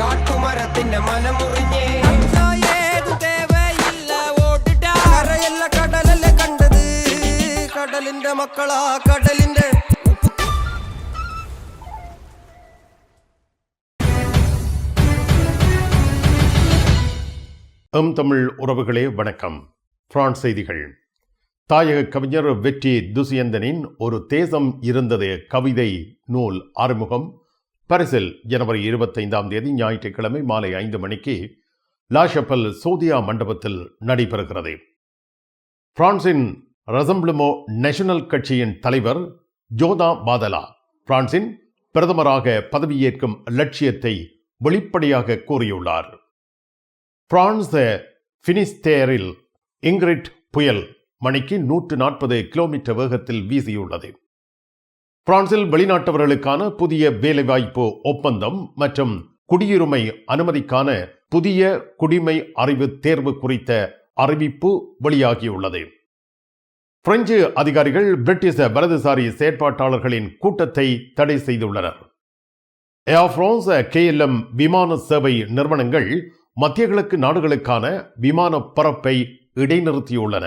കാട്ടുമരത്തിന്റെ മനമുറിഞ്ഞേ ഏതു തേവയില്ല ഓടിട്ടാ കരയല്ല കടലല്ല കണ്ടത് കടലിന്റെ മക്കളാ കടലിന്റെ எம் தமிழ் உறவுகளே வணக்கம் பிரான்ஸ் செய்திகள் தாயக கவிஞர் வெற்றி துசியந்தனின் ஒரு தேசம் இருந்தது கவிதை நூல் ஆறுமுகம் பரிசில் ஜனவரி இருபத்தைந்தாம் தேதி ஞாயிற்றுக்கிழமை மாலை ஐந்து மணிக்கு லாஷப்பல் சோதியா மண்டபத்தில் நடைபெறுகிறது. பிரான்சின் ரசம்ப்ளமோ நேஷனல் கட்சியின் தலைவர் ஜோதா பாதலா பிரான்சின் பிரதமராக பதவியேற்கும் லட்சியத்தை வெளிப்படையாக கூறியுள்ளார். பிரான்ஸ் பினிஸ்தேரில் இங்கிரிட் புயல் மணிக்கு நூற்று நாற்பது கிலோமீட்டர் வேகத்தில் வீசியுள்ளது. பிரான்சில் வெளிநாட்டவர்களுக்கான புதிய வேலைவாய்ப்பு ஒப்பந்தம் மற்றும் குடியுரிமை அனுமதிக்கான புதிய குடிமை அறிவு தேர்வு குறித்த அறிவிப்பு வெளியாகியுள்ளது. பிரெஞ்சு அதிகாரிகள் பிரிட்டிஷ் வலதுசாரி செயற்பாட்டாளர்களின் கூட்டத்தை தடை செய்துள்ளனர். ஏர் பிரான்ஸ் கேஎல்எம் விமான சேவை நிறுவனங்கள் மத்திய கிழக்கு நாடுகளுக்கான விமான பரப்பை இடைநிறுத்தியுள்ளன.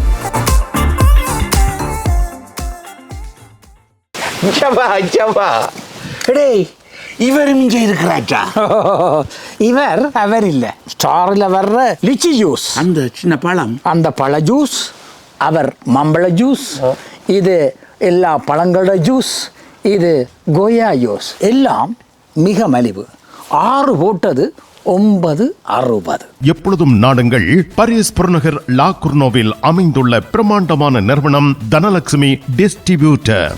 இச்சவா இச்சவா டேய் இவரும் இங்கே இருக்கிறாச்சா இவர் அவர் இல்லை. ஸ்டாரில் வர்ற லிச்சி ஜூஸ். அந்த சின்ன பழம். அந்த பழ ஜூஸ் அவர் மம்பழ ஜூஸ் இது எல்லா பழங்களோட ஜூஸ் இது கோயா ஜூஸ். எல்லாம் மிக மலிவு. ஆறு போட்டது ஒன்பது அறுபது. எப்பொழுதும் நாடுங்கள் பாரிஸ் புறநகர் லா குர்னோவில் அமைந்துள்ள பிரமாண்டமான நிறுவனம் தனலட்சுமி டிஸ்ட்ரிபியூட்டர்.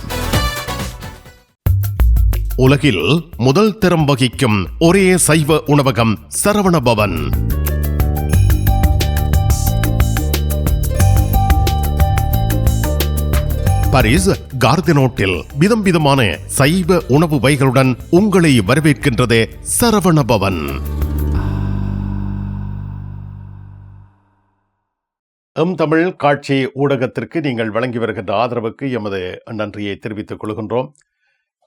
உலகில் முதல் தரம் வகிக்கும் ஒரே சைவ உணவகம் சரவண பவன் பாரிஸ் கார்தினோட்டில் விதம் விதமான சைவ உணவு வகைகளுடன் உங்களை வரவேற்கின்றது சரவண பவன் எம் தமிழ் காட்சி ஊடகத்திற்கு நீங்கள் வழங்கி வருகின்ற ஆதரவுக்கு எமது நன்றியை தெரிவித்துக் கொள்கின்றோம்.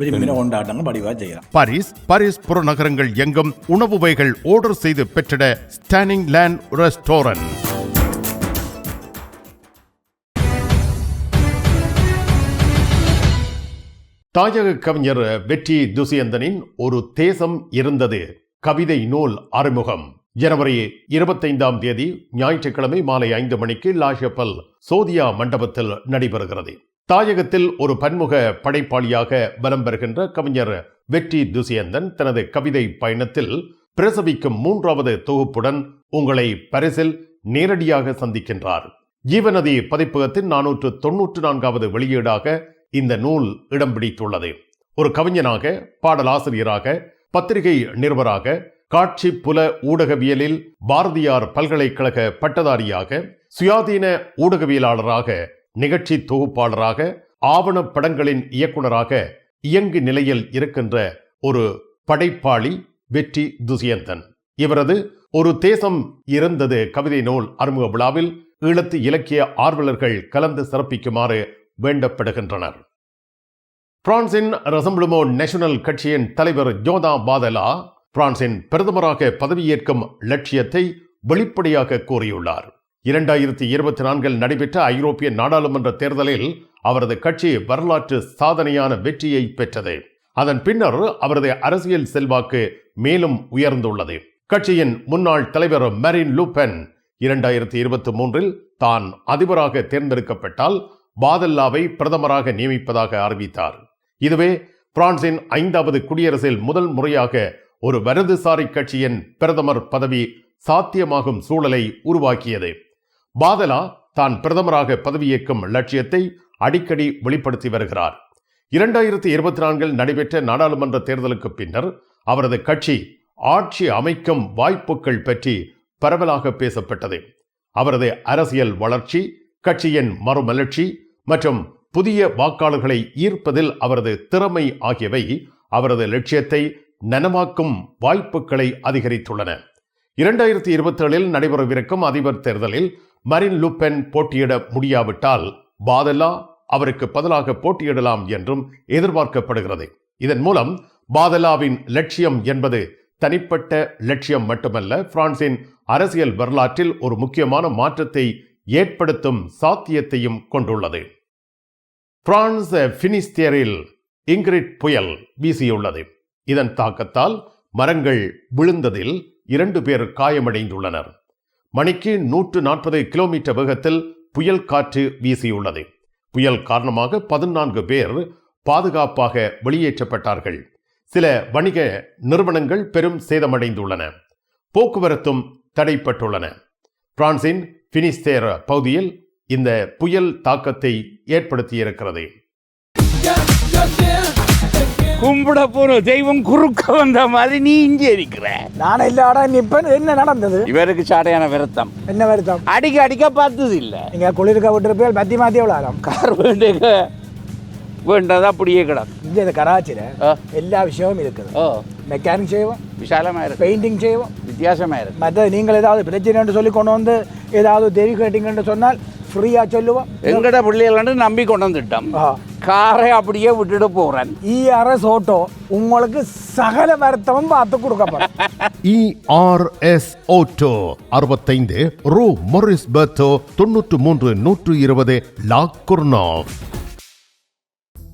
விரும்பின கொண்டாட்டங்கள் படிவா செய்யலாம். பாரிஸ் பாரிஸ் புறநகரங்கள் எங்கும் உணவு வகைகள் ஆர்டர் செய்து பெற்றிட ஸ்டானிங் லேண்ட் ரெஸ்டாரண்ட் தாயக கவிஞர் வெற்றி துசியந்தனின் ஒரு தேசம் இருந்தது. கவிதை நூல் அறிமுகம். ஜனவரி இருபத்தைந்தாம் தேதி ஞாயிற்றுக்கிழமை மாலை ஐந்து மணிக்கு லாஷப்பல் சோதியா மண்டபத்தில் நடைபெறுகிறது. தாயகத்தில் ஒரு பன்முக படைப்பாளியாக பலம் பெறுகின்ற கவிஞர் வெற்றி துசியந்தன் தனது கவிதை பயணத்தில் பிரசவிக்கும் மூன்றாவது தொகுப்புடன் உங்களை பரிசில் நேரடியாக சந்திக்கின்றார். ஜீவநதி பதிப்பகத்தின் நானூற்று தொன்னூற்று நான்காவது வெளியீடாக இந்த நூல் இடம் பிடித்துள்ளது. ஒரு கவிஞனாக பாடலாசிரியராக பத்திரிகை நிருபராக காட்சி புல ஊடகவியலில் பாரதியார் பல்கலைக்கழக பட்டதாரியாக சுயாதீன ஊடகவியலாளராக நிகழ்ச்சி தொகுப்பாளராக ஆவணப்படங்களின் இயக்குனராக இயங்கு நிலையில் இருக்கின்ற ஒரு படைப்பாளி வெற்றி துசியந்தன். இவரது ஒரு தேசம் இருந்தது கவிதை நூல் அறிமுக விழாவில் ஈழத்து இலக்கிய ஆர்வலர்கள் கலந்து சிறப்பிக்குமாறு வேண்டப்படுகின்றனர். பிரான்சின் ரசம்புளுமோ நேஷனல் கட்சியின் தலைவர் ஜோதா பாதலா பிரான்சின் பிரதமராக பதவியேற்கும் லட்சியத்தை வெளிப்படையாக கூறியுள்ளார். இரண்டாயிரத்தி இருபத்தி நான்கில் நடைபெற்ற ஐரோப்பிய நாடாளுமன்ற தேர்தலில் அவரது கட்சி வரலாற்று சாதனையான வெற்றியை பெற்றது. அதன் பின்னர் அவரது அரசியல் செல்வாக்கு மேலும் உயர்ந்துள்ளது. கட்சியின் முன்னாள் தலைவர் மெரின் லூபென் இரண்டாயிரத்தி இருபத்தி மூன்றில் தான் அதிபராக தேர்ந்தெடுக்கப்பட்டால் பாதல்லாவை பிரதமராக நியமிப்பதாக அறிவித்தார். இதுவே பிரான்சின் ஐந்தாவது குடியரசில் முதல் முறையாக ஒரு வரதுசாரி கட்சியின் பிரதமர் பதவி சாத்தியமாகும் சூழலை உருவாக்கியது. பாதலா தான் பிரதமராக பதவியேற்கும் லட்சியத்தை அடிக்கடி வெளிப்படுத்தி வருகிறார். இரண்டாயிரத்தி இருபத்தி நான்கில் நடைபெற்ற நாடாளுமன்ற தேர்தலுக்கு பின்னர் அவரது கட்சி ஆட்சி அமைக்கும் வாய்ப்புகள் பற்றி பரவலாக பேசப்பட்டது. அவரது அரசியல் வளர்ச்சி கட்சியின் மறுமலர்ச்சி மற்றும் புதிய வாக்காளர்களை ஈர்ப்பதில் அவரது திறமை ஆகியவை அவரது லட்சியத்தை நனவாக்கும் வாய்ப்புகளை அதிகரித்துள்ளன. இரண்டாயிரத்தி இருபத்தி ஏழில் நடைபெறவிருக்கும் அதிபர் தேர்தலில் மரின் லுப்பென் போட்டியிட முடியாவிட்டால் பாதெல்லா அவருக்கு பதிலாக போட்டியிடலாம் என்றும் எதிர்பார்க்கப்படுகிறது. இதன் மூலம் பாதலாவின் லட்சியம் என்பது தனிப்பட்ட லட்சியம் மட்டுமல்ல பிரான்சின் அரசியல் வரலாற்றில் ஒரு முக்கியமான மாற்றத்தை ஏற்படுத்தும் சாத்தியத்தையும் கொண்டுள்ளது. பிரான்ஸ் பினிஸ்தியரில் இங்கிரிட் புயல் வீசியுள்ளது. இதன் தாக்கத்தால் மரங்கள் விழுந்ததில் இரண்டு பேர் காயமடைந்துள்ளனர். மணிக்கு நூற்று நாற்பது கிலோமீட்டர் வேகத்தில் புயல் காற்று வீசியுள்ளது. புயல் காரணமாக பதினான்கு பேர் பாதுகாப்பாக வெளியேற்றப்பட்டார்கள். சில வணிக நிறுவனங்கள் பெரும் சேதமடைந்துள்ளன. போக்குவரத்தும் தடைப்பட்டுள்ளன. பிரான்சின் பினிஸ்தேர பகுதியில் இந்த புயல் தாக்கத்தை ஏற்படுத்தியிருக்கிறது. கும்பிட போற தெய்வம் குறுக்க வந்த மாதிரி நீ இங்கே இருக்கிற. நான் எல்லாடா நிப்பேன் என்ன நடந்தது? இவருக்கு சாடையான விரத்தம். என்ன வருத்தம்? அடிக்க அடிக்க பார்த்தது இல்ல நீங்க குளிர்க்க விட்டுருப்பேன் மத்தி மாத்தி விளாடும் கார் வேண்டுக வேண்டது அப்படியே கிடக்கும் இங்க இந்த கராச்சியில. எல்லா விஷயமும் இருக்குது. மெக்கானிக் செய்வோம் விசாலமா இருக்கு. பெயிண்டிங் செய்வோம். வித்தியாசமா இருக்கு. மற்ற நீங்கள் ஏதாவது பிரச்சனைன்னு சொல்லி கொண்டு வந்து ஏதாவது தெரி கேட்டீங்கன்னு சொன்னால் ஃப்ரீயா சொல்லுவோம். எங்கட பிள்ளைகள் நம்பி கொண்டு வந்துட்டோம். காரை அப்படியே விட்டுட்டு போறேன். இஆர்எஸ் ஓட்டோ உங்களுக்கு சகல வருத்தமும் பார்த்து கொடுக்கப்படும் இஆர்எஸ் ஓட்டோ அறுபத்தைந்து ரூ மொரிஸ் பெர்த்தோ தொன்னூற்று மூன்று நூற்று இருபது லா குர்னாவ்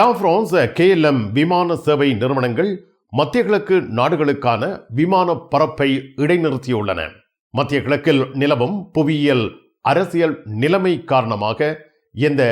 ஏர் பிரான்ஸ் கேஎல்எம் விமான சேவை நிறுவனங்கள் மத்திய கிழக்கு நாடுகளுக்கான விமான பரப்பை இடைநிறுத்தியுள்ளன. மத்திய கிழக்கில் நிலவும் புவியியல் அரசியல் நிலைமை காரணமாக இந்த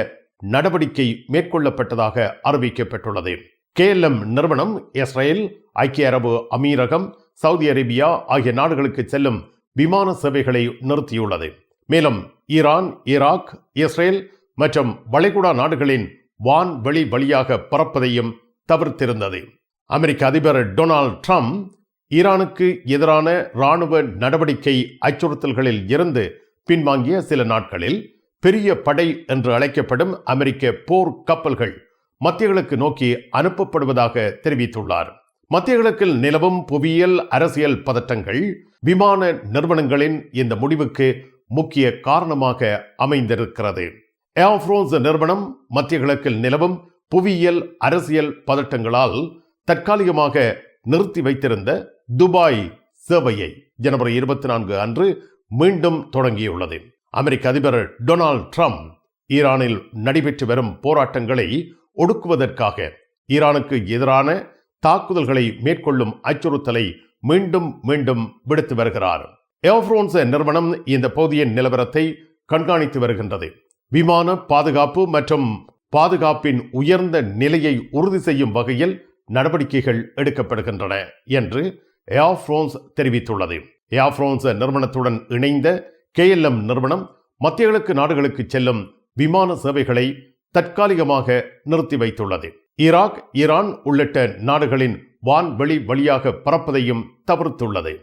நடவடிக்கை மேற்கொள்ளப்பட்டதாக அறிவிக்கப்பட்டுள்ளது. கேஎல்எம் நிறுவனம் இஸ்ரேல் ஐக்கிய அரபு அமீரகம் சவுதி அரேபியா ஆகிய நாடுகளுக்கு செல்லும் விமான சேவைகளை நிறுத்தியுள்ளது. மேலும் ஈரான் ஈராக் இஸ்ரேல் மற்றும் வளைகுடா நாடுகளின் வான்வெளி வழியாக பறப்பதையும் தவிர்த்திருந்தது. அமெரிக்க அதிபர் டொனால்ட் ட்ரம்ப் ஈரானுக்கு எதிரான இராணுவ நடவடிக்கை அச்சுறுத்தல்களில் இருந்து பின்வாங்கிய சில நாட்களில் பெரிய படை என்று அழைக்கப்படும் அமெரிக்க போர் கப்பல்கள் மத்தியகளுக்கு நோக்கி அனுப்பப்படுவதாக தெரிவித்துள்ளார். மத்தியகிழக்கில் கிழக்கில் நிலவும் புவியியல் அரசியல் பதட்டங்கள் விமான நிறுவனங்களின் இந்த முடிவுக்கு முக்கிய காரணமாக அமைந்திருக்கிறது. ஏர் நிறுவனம் மத்திய கிழக்கில் நிலவும் புவியியல் அரசியல் பதட்டங்களால் தற்காலிகமாக நிறுத்தி வைத்திருந்த துபாய் சேவையை ஜனவரி இருபத்தி நான்கு அன்று மீண்டும் தொடங்கியுள்ளது. அமெரிக்க அதிபர் டொனால்ட் ட்ரம்ப் ஈரானில் நடைபெற்று வரும் போராட்டங்களை ஒடுக்குவதற்காக ஈரானுக்கு எதிரான தாக்குதல்களை மேற்கொள்ளும் அச்சுறுத்தலை மீண்டும் மீண்டும் விடுத்து வருகிறார். ஏர்ஃப்ரோன்ஸ் நிறுவனம் இந்த பகுதியின் நிலவரத்தை கண்காணித்து வருகின்றது. விமான பாதுகாப்பு மற்றும் பாதுகாப்பின் உயர்ந்த நிலையை உறுதி செய்யும் வகையில் நடவடிக்கைகள் எடுக்கப்படுகின்றன என்று ஏர் பிரான்ஸ் தெரிவித்துள்ளது. ஏர் பிரான்ஸ் நிறுவனத்துடன் இணைந்த கேஎல்எம் நிறுவனம் மத்திய கிழக்கு நாடுகளுக்கு செல்லும் விமான சேவைகளை தற்காலிகமாக நிறுத்தி வைத்துள்ளது. ஈராக் ஈரான் உள்ளிட்ட நாடுகளின் வான்வெளி வழியாக பறப்பதையும் தவிர்த்துள்ளது.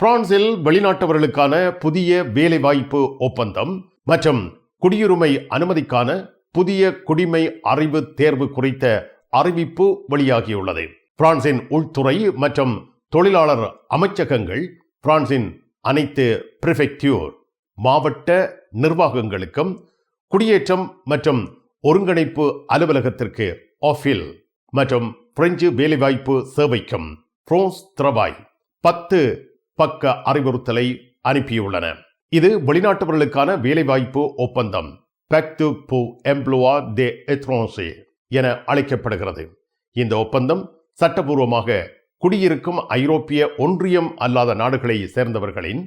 பிரான்சில் வெளிநாட்டவர்களுக்கான புதிய வேலைவாய்ப்பு ஒப்பந்தம் மற்றும் குடியுரிமை அனுமதிக்கான புதிய குடிமை அறிவு தேர்வு குறித்த அறிவிப்பு வெளியாகியுள்ளது. பிரான்சின் உள்துறை மற்றும் தொழிலாளர் அமைச்சகங்கள் பிரான்சின் அனைத்து பிரிஃபெக்டியூர் மாவட்ட நிர்வாகங்களுக்கும் குடியேற்றம் மற்றும் ஒருங்கிணைப்பு அலுவலகத்திற்கு ஆஃபில் மற்றும் பிரெஞ்சு வேலைவாய்ப்பு சேவைக்கும் பிரான்ஸ் திரவாய் பத்து பக்க அறிவுறுத்தலை அனுப்பியுள்ளன. இது வெளிநாட்டவர்களுக்கான வேலைவாய்ப்பு ஒப்பந்தம். பேக்டு பு எம்ப்ளோவா தே எத்ரோன்சே என அழைக்கப்படுகிறது. இந்த ஒப்பந்தம் சட்டபூர்வமாக குடியிருக்கும் ஐரோப்பிய ஒன்றியம் அல்லாத நாடுகளை சேர்ந்தவர்களின்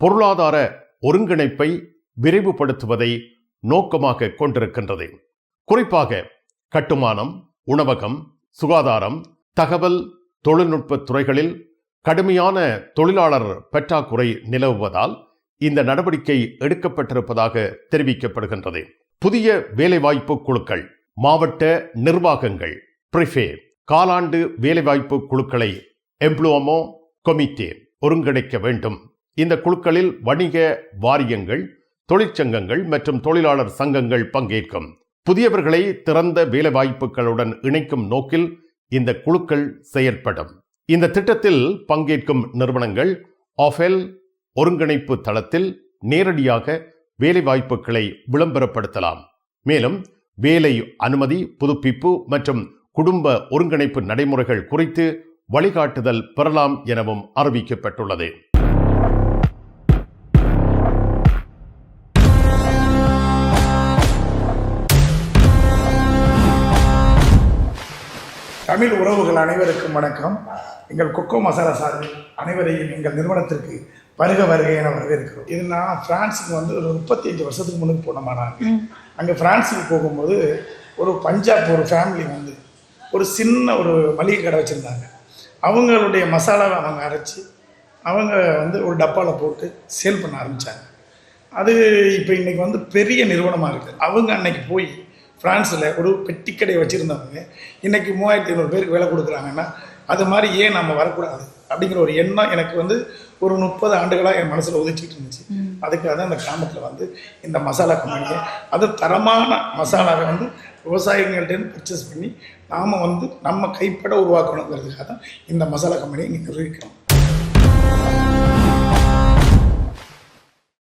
பொருளாதார ஒருங்கிணைப்பை விரைவுபடுத்துவதை நோக்கமாக கொண்டிருக்கின்றது. குறிப்பாக கட்டுமானம் உணவகம் சுகாதாரம் தகவல் தொழில்நுட்ப துறைகளில் கடுமையான தொழிலாளர் பற்றாக்குறை நிலவுவதால் இந்த நடவடிக்கை எடுக்கப்பட்டிருப்பதாக தெரிவிக்கப்படுகின்றது. புதிய வேலைவாய்ப்பு குழுக்கள் மாவட்ட நிர்வாகங்கள் பிரிஃபே காலாண்டு வேலைவாய்ப்பு குழுக்களை எம்ப்ளோமோ கொமிட்டே ஒருங்கிணைக்க வேண்டும். இந்த குழுக்களில் வணிக வாரியங்கள் தொழிற்சங்கங்கள் மற்றும் தொழிலாளர் சங்கங்கள் பங்கேற்கும். புதியவர்களை திறந்த வேலைவாய்ப்புகளுடன் இணைக்கும் நோக்கில் இந்த குழுக்கள் செயற்படும். இந்த திட்டத்தில் பங்கேற்கும் நிறுவனங்கள் ஆஃபெல் ஒருங்கிணைப்பு தளத்தில் நேரடியாக வேலைவாய்ப்புகளை விளம்பரப்படுத்தலாம். மேலும் வேலை அனுமதி புதுப்பிப்பு மற்றும் குடும்ப ஒருங்கிணைப்பு நடைமுறைகள் குறித்து வழிகாட்டுதல் பெறலாம் எனவும் அறிவிக்கப்பட்டுள்ளது. தமிழ் உறவுகள் அனைவருக்கும் வணக்கம். எங்கள் கொக்கோ மசாலா சார்பில் அனைவரையும் எங்கள் நிறுவனத்திற்கு வருக வருக என வரவேற்கிறோம் இது நான் பிரான்ஸுக்கு வந்து ஒரு முப்பத்தஞ்சு வருஷத்துக்கு முன்னுக்கு போனோமா அங்கே பிரான்ஸுக்கு போகும்போது ஒரு பஞ்சாப் ஒரு ஃபேமிலி வந்து ஒரு சின்ன ஒரு மளிகை கடை வச்சுருந்தாங்க. அவங்களுடைய மசாலாவை அவங்க அரைச்சி அவங்க வந்து ஒரு டப்பாவில் போட்டு சேல் பண்ண ஆரம்பித்தாங்க அது இப்போ இன்னைக்கு வந்து பெரிய நிறுவனமாக இருக்குது அவங்க அன்னைக்கு போய் ஃப்ரான்ஸில் ஒரு பெட்டி கடை வச்சுருந்தவங்க இன்னைக்கு மூவாயிரத்தி ஐநூறு பேருக்கு வேலை கொடுக்குறாங்கன்னா அது மாதிரி ஏன் நம்ம வரக்கூடாது? அப்படிங்கிற ஒரு எண்ணம் எனக்கு வந்து ஒரு முப்பது ஆண்டுகளாக என் மனசில் உதிச்சிட்டு இருந்துச்சு. அதுக்காக தான் இந்த கிராமத்தில் வந்து இந்த மசாலா கம்பெனியை அது தரமான மசாலாவை வந்து விவசாயிகள்கிட்ட பர்ச்சேஸ் பண்ணி நாம் வந்து நம்ம கைப்பட உருவாக்கணுங்கிறதுக்காக தான் இந்த மசாலா கம்பெனியை இங்கே நிர்வகிக்கிறோம்.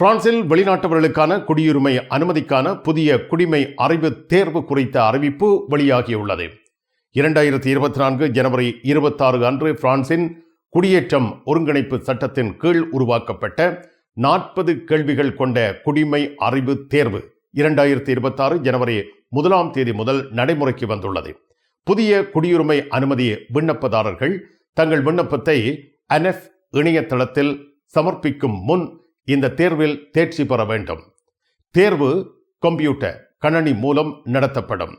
பிரான்சில் வெளிநாட்டவர்களுக்கான குடியுரிமை அனுமதிக்கான புதிய குடிமை அறிவு தேர்வு குறித்த அறிவிப்பு வெளியாகியுள்ளது. இரண்டாயிரத்தி இருபத்தி நான்கு ஜனவரி இருபத்தாறு அன்று பிரான்சின் குடியேற்றம் ஒருங்கிணைப்பு சட்டத்தின் கீழ் உருவாக்கப்பட்ட நாற்பது கேள்விகள் கொண்ட குடிமை அறிவு தேர்வு இரண்டாயிரத்தி இருபத்தாறு ஜனவரி முதலாம் தேதி முதல் நடைமுறைக்கு வந்துள்ளது. புதிய குடியுரிமை அனுமதி விண்ணப்பதாரர்கள் தங்கள் விண்ணப்பத்தை அனெஃப் இணையதளத்தில் சமர்ப்பிக்கும் முன் இந்த தேர்வில் தேர்ச்சி பெற வேண்டும். தேர்வு கம்ப்யூட்டர் கணனி மூலம் நடத்தப்படும்.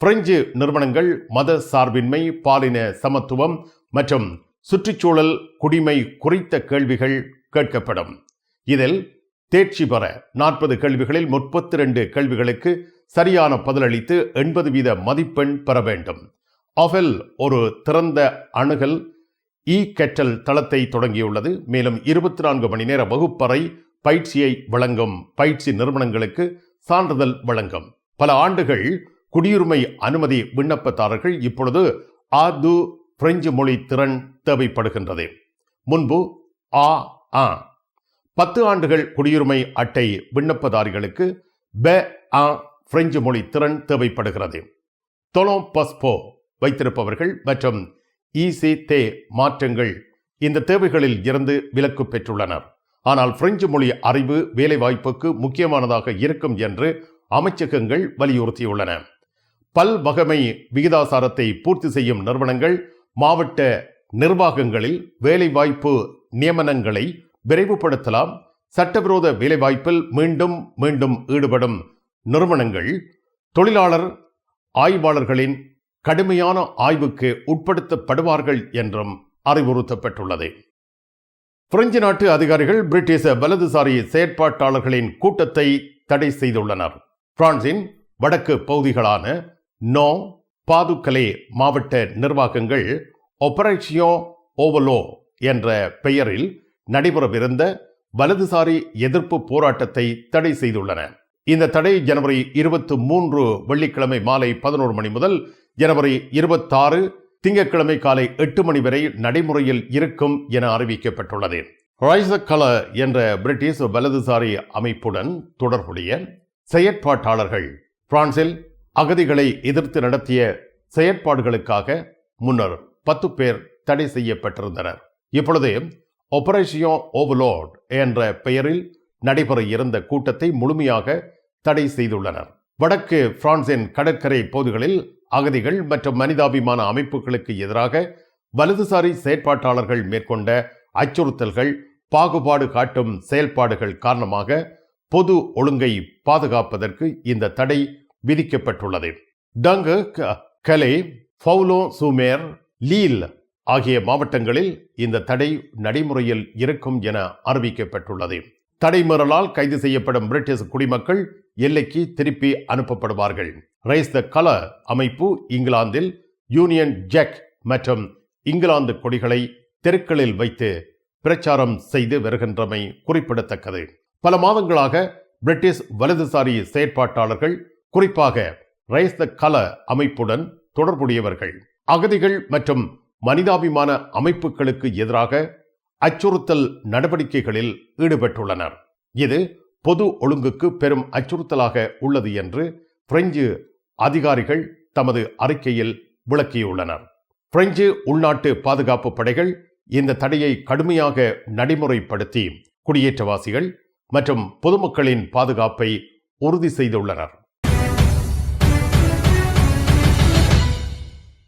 பிரெஞ்சு நிறுவனங்கள் மத சார்பின்மை பாலின சமத்துவம் மற்றும் சுற்றுச்சூழல் குடிமை குறித்த கேள்விகள் கேட்கப்படும். இதில் தேர்ச்சி பெற நாற்பது கேள்விகளில் முப்பத்தி ரெண்டு கேள்விகளுக்கு சரியான பதிலளித்து எண்பது வீத மதிப்பெண் பெற வேண்டும். அஃபெல் ஒரு திறந்த அணுகல் இ கெட்டல் தளத்தை தொடங்கியுள்ளது. மேலும் இருபத்தி நான்கு மணி நேர வகுப்பறை பயிற்சியை வழங்கும் பயிற்சி நிறுவனங்களுக்கு சான்றிதழ் வழங்கும். பல ஆண்டுகள் குடியுரிமை அனுமதி விண்ணப்பதாரர்கள் இப்பொழுது ஆது பிரெஞ்சு மொழி திறன் தேவைப்படுகின்றது. முன்பு ஆ ஆ. பத்து ஆண்டுகள் குடியுரிமை அட்டை விண்ணப்பதாரிகளுக்கு பெ ஆ பிரெஞ்சு மொழி திறன் தேவைப்படுகிறது. தொலோ பஸ்போ வைத்திருப்பவர்கள் மற்றும் இசி தே மாற்றங்கள் இந்த தேவைகளில் இருந்து விலக்கு பெற்றுள்ளனர் ஆனால் பிரெஞ்சு மொழி அறிவு வேலைவாய்ப்புக்கு முக்கியமானதாக இருக்கும் என்று அமைச்சகங்கள் வலியுறுத்தியுள்ளன. பல்வகமை விகிதாசாரத்தை பூர்த்தி செய்யும் நிறுவனங்கள் மாவட்ட நிர்வாகங்களில் வேலைவாய்ப்பு நியமனங்களை விரைவுபடுத்தலாம். சட்டவிரோத வேலைவாய்ப்பில் மீண்டும் மீண்டும் ஈடுபடும் நிறுவனங்கள் தொழிலாளர் ஆய்வாளர்களின் கடுமையான ஆய்வுக்கு உட்படுத்தப்படுவார்கள் என்றும் அறிவுறுத்தப்பட்டுள்ளது. பிரெஞ்சு நாட்டு அதிகாரிகள் பிரிட்டிஷ வலதுசாரி செயற்பாட்டாளர்களின் கூட்டத்தை தடை செய்துள்ளனர். பிரான்சின் வடக்கு பகுதிகளான நோ பாதுக்கலே மாவட்ட நிர்வாகங்கள் ஒபரேஷியோ ஓவலோ என்ற பெயரில் நடைபெறவிருந்த வலதுசாரி எதிர்ப்பு போராட்டத்தை தடை செய்துள்ளன. இந்த தடை ஜனவரி இருபத்தி மூன்று வெள்ளிக்கிழமை மாலை பதினோரு மணி முதல் ஜனவரி இருபத்தாறு திங்கட்கிழமை காலை எட்டு மணி வரை நடைமுறையில் இருக்கும் என அறிவிக்கப்பட்டுள்ளது. ரைசக்கல என்ற பிரிட்டிஷ் வலதுசாரி அமைப்புடன் தொடர்புடைய செயற்பாட்டாளர்கள் பிரான்சில் அகதிகளை எதிர்த்து நடத்திய செயற்பாடுகளுக்காக முன்னர் பத்து பேர் தடை செய்யப்பட்டிருந்தனர். இப்பொழுது ஒபரேஷியோ ஓவலோட் என்ற பெயரில் நடைபெற இருந்த கூட்டத்தை முழுமையாக தடை செய்துள்ளனர். வடக்கு பிரான்சின் கடற்கரை பகுதிகளில் அகதிகள் மற்றும் மனிதாபிமான அமைப்புகளுக்கு எதிராக வலதுசாரி செயற்பாட்டாளர்கள் மேற்கொண்ட அச்சுறுத்தல்கள் பாகுபாடு காட்டும் செயல்பாடுகள் காரணமாக பொது ஒழுங்கை பாதுகாப்பதற்கு இந்த தடை விதிக்கப்பட்டுள்ளது. டங்கு க- கலே ஃபவுலோ சுமேர் லீல் ஆகிய மாவட்டங்களில் இந்த தடை நடைமுறையில் இருக்கும் என அறிவிக்கப்பட்டுள்ளது. தடைமறலால் கைது செய்யப்படும் பிரிட்டிஷ் குடிமக்கள் எல்லைக்கு திருப்பி அனுப்பப்படுவார்கள். ரைஸ் த கல அமைப்பு இங்கிலாந்தில் யூனியன் ஜெக் மற்றும் இங்கிலாந்து கொடிகளை தெருக்களில் வைத்து பிரச்சாரம் செய்து வருகின்றமை குறிப்பிடத்தக்கது. பல மாதங்களாக பிரிட்டிஷ் வலதுசாரி செயற்பாட்டாளர்கள் குறிப்பாக ரைஸ் த கல அமைப்புடன் தொடர்புடையவர்கள். அகதிகள் மற்றும் மனிதாபிமான அமைப்புகளுக்கு எதிராக அச்சுறுத்தல் நடவடிக்கைகளில் ஈடுபட்டுள்ளனர். இது பொது ஒழுங்குக்கு பெரும் அச்சுறுத்தலாக உள்ளது என்று பிரெஞ்சு அதிகாரிகள் தமது அறிக்கையில் விளக்கியுள்ளனர். பிரெஞ்சு உள்நாட்டு பாதுகாப்பு படைகள் இந்த தடையை கடுமையாக நடைமுறைப்படுத்தி குடியேற்றவாசிகள் மற்றும் பொதுமக்களின் பாதுகாப்பை உறுதி செய்துள்ளனர்.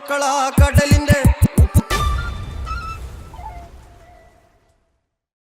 മക്കളാ കടലിൻ